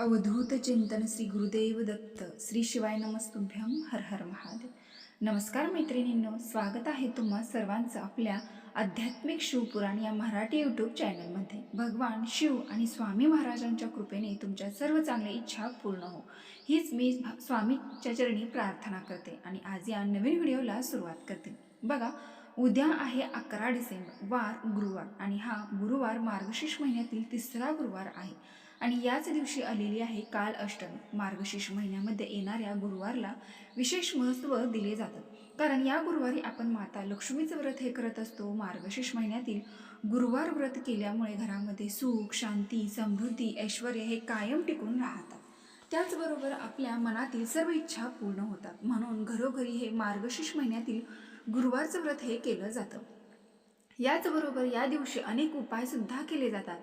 अवधूत चिंतन श्री गुरुदेव दत्त श्री शिवाय नमस्तुभ्यम हर हर महादेव. नमस्कार मैत्रिणींनो स्वागत आहे तुम्हा सर्वांचं आपल्या आध्यात्मिक शिवपुराण या मराठी यूट्यूब चॅनलमध्ये भगवान शिव आणि स्वामी महाराजांच्या कृपेने तुमच्या सर्व चांगल्या इच्छा पूर्ण हो. हीच मी भा- स्वामीच्या चरणी प्रार्थना करते आणि आज या नवीन व्हिडिओला सुरुवात करते. बघा उद्या आहे अकरा डिसेंबर वार गुरुवार आणि हा गुरुवार मार्गशीर्ष महिन्यातील तिसरा गुरुवार आहे. आणि याच दिवशी आलेली आहे काल अष्टमी. मार्गशीर्ष महिन्यामध्ये येणाऱ्या गुरुवारला विशेष महत्त्व दिले जातं. कारण या गुरुवारी आपण माता लक्ष्मीचं व्रत हे करत असतो. मार्गशीर्ष महिन्यातील गुरुवार व्रत केल्यामुळे घरामध्ये सुख शांती समृद्धी ऐश्वर हे कायम टिकून राहतात. त्याचबरोबर आपल्या मनातील सर्व इच्छा पूर्ण होतात. म्हणून घरोघरी हे मार्गशीर्ष महिन्यातील गुरुवारचं व्रत हे केलं जातं. याचबरोबर या दिवशी अनेक उपायसुद्धा केले जातात.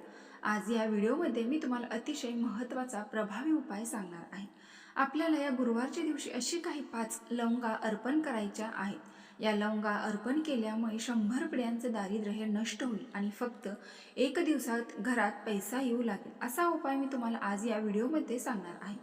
आज या व्हिडिओमध्ये मी तुम्हाला अतिशय महत्त्वाचा प्रभावी उपाय सांगणार आहे. आपल्याला या गुरुवारच्या दिवशी अशी काही पाच लवंगा अर्पण करायच्या आहेत. या लवंगा अर्पण केल्यामुळे शंभर पिढ्यांचं दारिद्र्य हे नष्ट होईल आणि फक्त एक दिवसात घरात पैसा येऊ लागेल असा उपाय मी तुम्हाला आज या व्हिडिओमध्ये सांगणार आहे.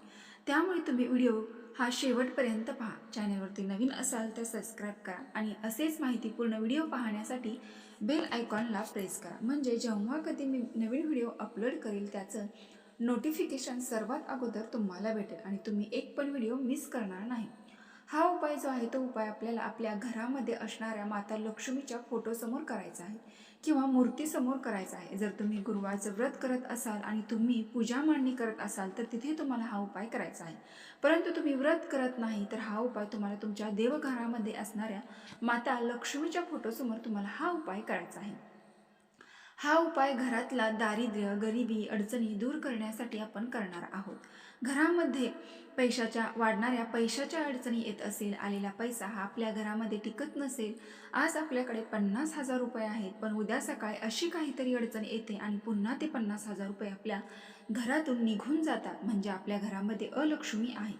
त्यामुळे तुम्ही व्हिडिओ हा शेवटपर्यंत पहा. चॅनलवरती नवीन असाल तर सबस्क्राईब करा आणि असेच माहितीपूर्ण व्हिडिओ पाहण्यासाठी बेल आयकॉनला प्रेस करा. म्हणजे जेव्हा कधी मी नवीन व्हिडिओ अपलोड करेल त्याचं नोटिफिकेशन सर्वात अगोदर तुम्हाला भेटेल आणि तुम्ही एक पण व्हिडिओ मिस करणार नाही. हा उपाय जो आहे तो उपाय आपल्याला आपल्या घरामध्ये असणाऱ्या माता लक्ष्मीच्या फोटोसमोर करायचा आहे. किंवा मूर्तीसमोर करायचा आहे. जर तुम्ही गुरुवारचं व्रत करत असाल आणि तुम्ही पूजा मांडणी करत असाल तर तिथे तुम्हाला हा उपाय करायचा आहे. परंतु तुम्ही व्रत करत नाही तर हा उपाय तुम्हाला तुमच्या देवघरामध्ये असणाऱ्या माता लक्ष्मीच्या फोटोसमोर तुम्हाला हा उपाय करायचा आहे. हा उपाय घरातला दारिद्र्य गरिबी अडचणी दूर करण्यासाठी आपण करणार आहोत. घरामध्ये पैशाच्या वाढणाऱ्या पैशाच्या अडचणी येत असेल आलेला पैसा हा आपल्या घरामध्ये टिकत नसेल आज आपल्याकडे पन्नास हजार रुपये आहेत पण उद्या सकाळी अशी काहीतरी अडचण येते आणि पुन्हा ते पन्नास हजार रुपये आपल्या घरातून निघून जातात म्हणजे आपल्या घरामध्ये अलक्ष्मी आहे.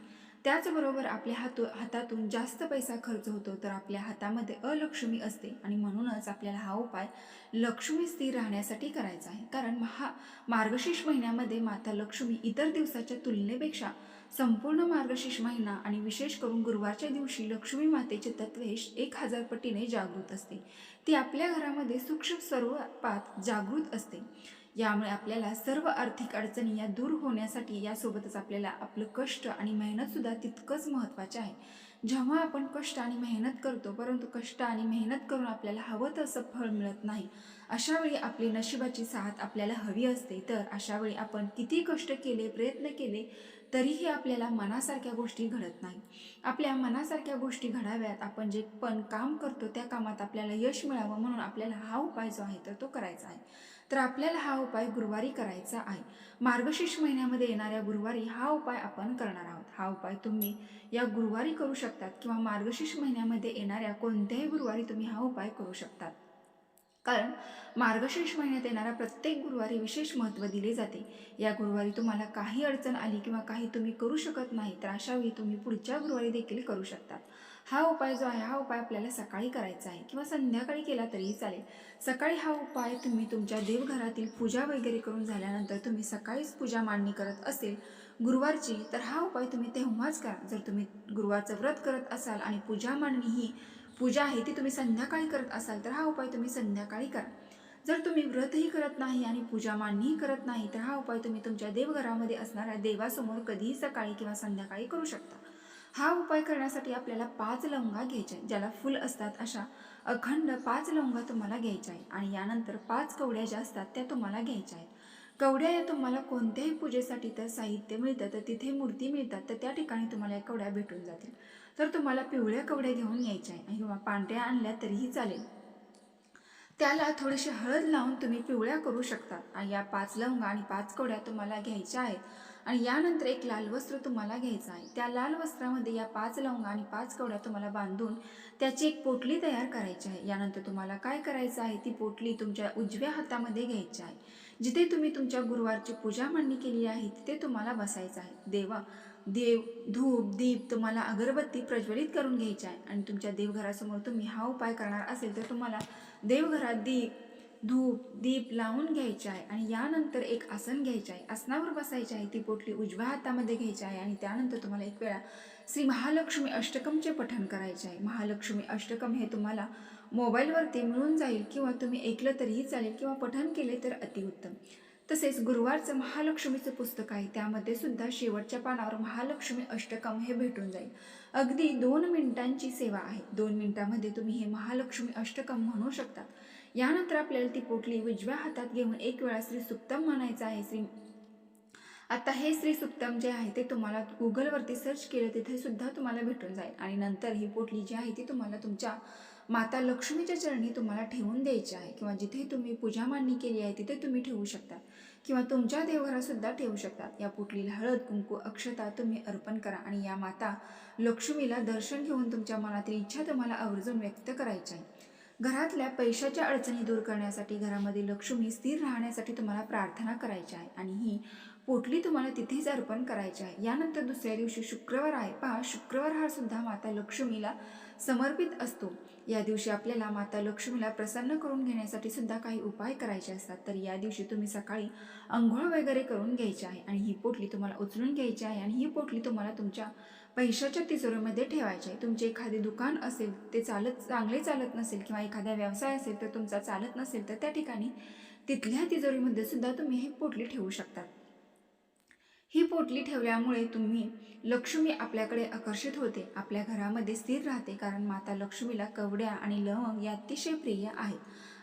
त्याचबरोबर आपल्या हातू हातातून जास्त पैसा खर्च होतो तर आपल्या हातामध्ये अलक्ष्मी असते आणि म्हणूनच आपल्याला हा उपाय लक्ष्मी स्थिर राहण्यासाठी करायचा आहे. कारण महा मार्गशीर्ष महिन्यामध्ये माता लक्ष्मी इतर दिवसाच्या तुलनेपेक्षा संपूर्ण मार्गशीर्ष महिना आणि विशेष करून गुरुवारच्या दिवशी लक्ष्मी मातेचे तत्वे एक हजार पटीने जागृत असते. ती आपल्या घरामध्ये सूक्ष्म स्वरूपात जागृत असते. यामुळे आपल्याला सर्व आर्थिक अडचणी या दूर होण्यासाठी यासोबतच आपल्याला आपलं कष्ट आणि मेहनतसुद्धा तितकंच महत्त्वाचे आहे. जेव्हा आपण कष्ट आणि मेहनत करतो परंतु कष्ट आणि मेहनत करून आपल्याला हवं तसं फळ मिळत नाही अशा वेळी आपली नशिबाची साथ आपल्याला हवी असते. तर अशा वेळी आपण किती कष्ट केले प्रयत्न केले तरीही आपल्याला मनासारख्या गोष्टी घडत नाही. आपल्या मनासारख्या गोष्टी घडाव्यात आपण जे पण काम करतो त्या कामात आपल्याला यश मिळावं म्हणून आपल्याला हा उपाय जो आहे तर तो करायचा आहे. तर आपल्याला हा उपाय गुरुवारी करायचा आहे. मार्गशीर्ष महिन्यामध्ये येणाऱ्या गुरुवारी हा उपाय आपण करणार आहोत. हा उपाय तुम्ही या गुरुवारी करू शकतात किंवा मार्गशीर्ष महिन्यामध्ये येणाऱ्या कोणत्याही गुरुवारी तुम्ही हा उपाय करू शकतात. कारण मार्गशीर्ष महिन्यात येणाऱ्या प्रत्येक गुरुवारी विशेष महत्त्व दिले जाते. या गुरुवारी तुम्हाला काही अडचण आली किंवा काही तुम्ही करू शकत नाही तर अशावेळी तुम्ही पुढच्या गुरुवारी देखील करू शकतात. हा उपाय जो आहे हा उपाय आपल्याला सकाळी करायचा आहे किंवा संध्याकाळी केला तरीही चालेल. सकाळी हा उपाय तुम्ही तुमच्या देवघरातील पूजा वगैरे करून झाल्यानंतर तुम्ही सकाळीच पूजा मांडणी करत असेल गुरुवारची तर हा उपाय तुम्ही तेव्हाच करा. जर तुम्ही गुरुवारचं व्रत करत असाल आणि पूजा मांडणी ही पूजा आहे ती तुम्ही संध्याकाळी करत असाल तर हा उपाय तुम्ही संध्याकाळी करा. जर तुम्ही व्रतही करत नाही आणि पूजा मांडणीही करत नाही तर हा उपाय तुम्ही तुमच्या देवघरामध्ये असणाऱ्या देवासमोर कधीही सकाळी किंवा संध्याकाळी करू शकता. हा उपाय करण्यासाठी आपल्याला पाच लवंगा घ्यायच्या आहेत ज्याला फुल असतात अशा अखंड पाच लवंगा तुम्हाला घ्यायच्या आहेत आणि यानंतर पाच कवड्या ज्या असतात त्या तुम्हाला घ्यायच्या आहेत. कवड्या या तुम्हाला कोणत्याही पूजेसाठी तर साहित्य मिळतं तर तिथे मूर्ती मिळतात तर त्या ठिकाणी तुम्हाला या कवड्या भेटून जातील. तर तुम्हाला पिवळ्या कवड्या घेऊन यायच्या आहे किंवा पांढऱ्या आणल्या तरीही चालेल. त्याला थोडीशी हळद लावून तुम्ही पिवळ्या करू शकता. आणि या पाच लवंगा आणि पाच कवड्या तुम्हाला घ्यायच्या आहेत. आणि यानंतर एक लाल वस्त्र तुम्हाला घ्यायचं आहे. त्या लाल वस्त्रामध्ये या पाच लवंगा आणि पाच कवड्या तुम्हाला बांधून त्याची एक पोटली तयार करायची आहे. यानंतर तुम्हाला काय करायचं आहे? ती पोटली तुमच्या उजव्या हातामध्ये घ्यायची आहे. जिथे तुम्ही तुमच्या गुरुवारची पूजा मांडणी केली आहे तिथे तुम्हाला बसायचं आहे. देवा देव धूप दीप तुम्हाला अगरबत्ती प्रज्वलित करून घ्यायची आहे आणि तुमच्या देवघरासमोर तुम्ही हा उपाय करणार असेल तर तुम्हाला देवघरात दीप धूप दीप लावून घ्यायचे आहे आणि यानंतर एक आसन घ्यायचे आहे. आसनावर बसायचे आहे. ती पोटली उजव्या हातामध्ये घ्यायची आहे आणि त्यानंतर तुम्हाला एक वेळा श्री महालक्ष्मी अष्टकमचे पठण करायचे आहे. महालक्ष्मी अष्टकम हे तुम्हाला मोबाईलवरती मिळून जाईल किंवा तुम्ही ऐकलं तरीही चालेल किंवा पठण केले तर अतिउत्तम. तसेच गुरुवारचं महालक्ष्मीचं पुस्तक आहे. त्यामध्ये सुद्धा शेवटच्या पानावर महालक्ष्मी अष्टकम हे भेटून जाईल. अगदी दोन मिनिटांची सेवा आहे. दोन मिनिटांमध्ये तुम्ही हे महालक्ष्मी अष्टकम म्हणू शकता. यानंतर आपल्याला ती पोटली उजव्या हातात घेऊन एक वेळा श्री सुक्तम म्हणायचं आहे. श्री आता हे श्री सुप्तम जे आहे ते तुम्हाला गुगलवरती सर्च केलं तिथे सुद्धा तुम्हाला भेटून जाईल. आणि नंतर ही पोटली जी आहे ती तुम्हाला तुमच्या माता लक्ष्मीच्या चरणी तुम्हाला ठेवून द्यायची आहे. किंवा जिथे तुम्ही पूजा मांडणी केली आहे तिथे तुम्ही ठेवू शकता. किंवा तुमच्या देवघरातसुद्धा ठेवू शकतात या पोटलीला हळद कुंकू अक्षता तुम्ही अर्पण करा. आणि या माता लक्ष्मीला दर्शन घेऊन तुमच्या मनातील इच्छा तुम्हाला आवर्जून व्यक्त करायची आहे. घरातल्या पैशाच्या अडचणी दूर करण्यासाठी घरामध्ये लक्ष्मी स्थिर राहण्यासाठी तुम्हाला प्रार्थना करायची आहे. आणि ही पोटली तुम्हाला तिथेच अर्पण करायची आहे. यानंतर दुसऱ्या दिवशी शुक्रवार आहे. पहा शुक्रवार हा सुद्धा माता लक्ष्मीला समर्पित असतो. या दिवशी आपल्याला माता लक्ष्मीला प्रसन्न करून घेण्यासाठी सुद्धा काही उपाय करायचे असतात. तर या दिवशी तुम्ही सकाळी आंघोळ वगैरे करून घ्यायची आहे आणि ही पोटली तुम्हाला उचलून घ्यायची आहे आणि ही पोटली तुम्हाला तुमच्या पैशाच्या तिजोरीमध्ये ठेवायची आहे. तुमचे एखादे दुकान असेल ते चालत चांगले चालत नसेल किंवा एखादा व्यवसाय असेल तर तुमचा चालत नसेल तर त्या ठिकाणी तिथल्या तिजोरीमध्ये सुद्धा तुम्ही हे पोटली ठेवू शकता. ही पोटली ठेवल्यामुळे तुम्ही लक्ष्मी आपल्याकडे आकर्षित होते. आपल्या घरामध्ये स्थिर राहते कारण माता लक्ष्मीला कवड्या आणि लवंग या अतिशय प्रिय आहेत.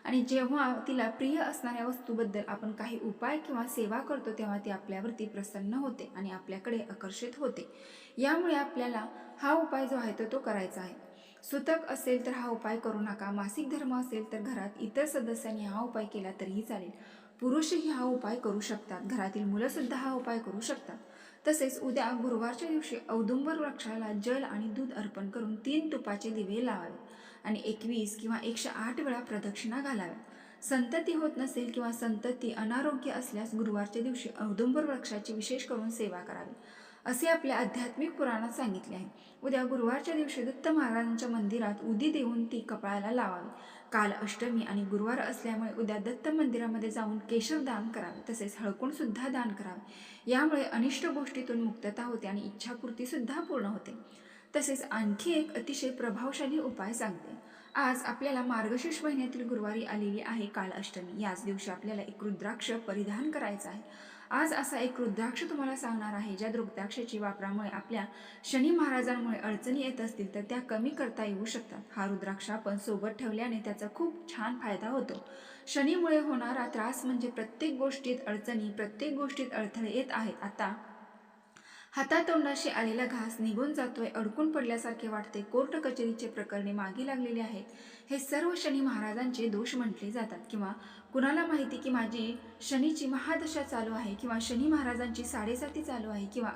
आणि जेव्हा तिला प्रिय असणाऱ्या वस्तूबद्दल आपण काही उपाय किंवा सेवा करतो तेव्हा ती आपल्यावरती प्रसन्न होते आणि आपल्याकडे आकर्षित होते. यामुळे आपल्याला हा उपाय जो आहे तो तो करायचा आहे. सुतक असेल तर हा उपाय करू नका. मासिक धर्म असेल तर घरात इतर सदस्यांनी हा उपाय केला तरीही चालेल. पुरुषही हा उपाय करू शकतात. घरातील मुलंसुद्धा हा उपाय करू शकतात. तसेच उद्या गुरुवारच्या दिवशी औदुंबर वृक्षाला जल आणि दूध अर्पण करून तीन तुपाचे दिवे लावावे आणि एकवीस किंवा एकशे आठ वेळा प्रदक्षिणा घालाव्या. संतती होत नसेल किंवा संतती अनारोग्य असल्यास गुरुवारच्या दिवशी औदुंबर वृक्षाची विशेष करून सेवा करावी. असे आपल्या आध्यात्मिक पुराणात सांगितले आहे. उद्या गुरुवारच्या दिवशी दत्त महाराजांच्या मंदिरात उदी देऊन ती कपाळाला लावावी. काल अष्टमी आणि गुरुवार असल्यामुळे उद्या दत्त मंदिरामध्ये जाऊन केशव दान करावे तसेच हळकुंड सुद्धा दान करावे. यामुळे अनिष्ट गोष्टीतून मुक्तता होते आणि इच्छापूर्ती सुद्धा पूर्ण होते. तसेच आणखी एक अतिशय प्रभावशाली उपाय सांगते. आज आपल्याला मार्गशीर्ष महिन्यातील गुरुवारी आलेली आहे काल अष्टमी. याच दिवशी आपल्याला एक रुद्राक्ष परिधान करायचं आहे. आज असा एक रुद्राक्ष तुम्हाला सांगणार आहे ज्या रुद्राक्षाची वापरामुळे आपल्या शनी महाराजांमुळे अडचणी येत असतील तर त्या कमी करता येऊ शकतात. हा रुद्राक्ष आपण सोबत ठेवल्याने त्याचा खूप छान फायदा होतो. शनीमुळे होणारा त्रास म्हणजे प्रत्येक गोष्टीत अडचणी प्रत्येक गोष्टीत अडथळे येत आहेत. आता हातातोंडाशी आलेला घास निघून जातोय अडकून पडल्यासारखे वाटते. कोर्ट कचेरीचे प्रकरणे मागे लागलेले आहेत. हे सर्व शनी महाराजांचे दोष म्हटले जातात. किंवा कुणाला माहिती की माझी शनीची महादशा चालू आहे? किंवा शनी महाराजांची साडेसाती चालू आहे? किंवा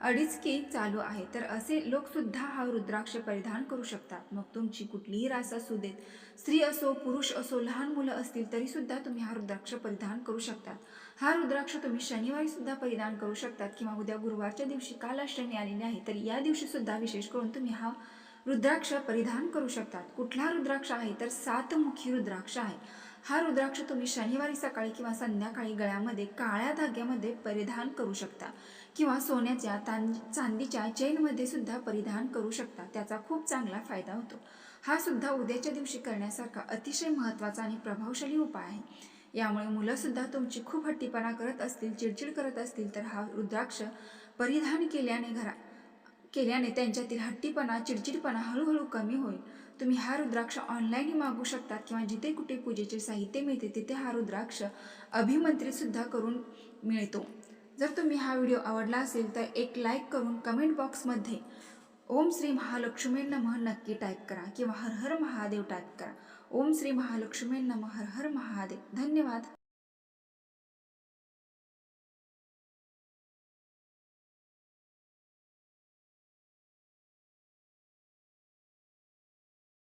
अडीच अडीचकी चालू आहे. तर असे लोकसुद्धा हा रुद्राक्ष परिधान करू शकतात. मग तुमची कुठलीही रास असू देत स्त्री असो पुरुष असो लहान मुलं असतील तरीसुद्धा तुम्ही हा रुद्राक्ष परिधान करू शकतात. हा रुद्राक्ष तुम्ही शनिवारी सुद्धा परिधान करू शकतात किंवा उद्या गुरुवारच्या दिवशी कालाष्टमी आलेली आहे तर या दिवशी सुद्धा विशेष करून तुम्ही हा रुद्राक्ष परिधान करू शकतात. कुठला रुद्राक्ष आहे? तर सातमुखी रुद्राक्ष आहे. हा रुद्राक्ष तुम्ही शनिवारी सकाळी किंवा संध्याकाळी गळ्यामध्ये काळ्या धाग्यामध्ये परिधान करू शकता. किंवा सोन्याच्या तां चांदीच्या चेनमध्ये सुद्धा परिधान करू शकता. त्याचा खूप चांगला फायदा होतो. हा सुद्धा उद्याच्या दिवशी करण्यासारखा अतिशय महत्त्वाचा आणि प्रभावशाली उपाय आहे. यामुळे मुलंसुद्धा तुमची खूप हट्टीपणा करत असतील चिडचिड करत असतील तर हा रुद्राक्ष परिधान केल्याने घरा केल्याने त्यांच्यातील हट्टीपणा चिडचिडपणा हळूहळू कमी होईल. तुम्ही हा रुद्राक्ष ऑनलाईनही मागू शकतात किंवा जिथे कुठे पूजेचे साहित्य मिळते तिथे हा रुद्राक्ष अभिमंत्रितसुद्धा करून मिळतो. जर तुम्ही हा व्हिडिओ आवडला असेल तर एक लाईक करून कमेंट बॉक्समध्ये ओम श्री महालक्ष्मी नमः नक्की टाईप करा किंवा हर हर महादेव टाईप करा. ओम श्री महालक्ष्मी नमः हर हर महादेव. धन्यवाद.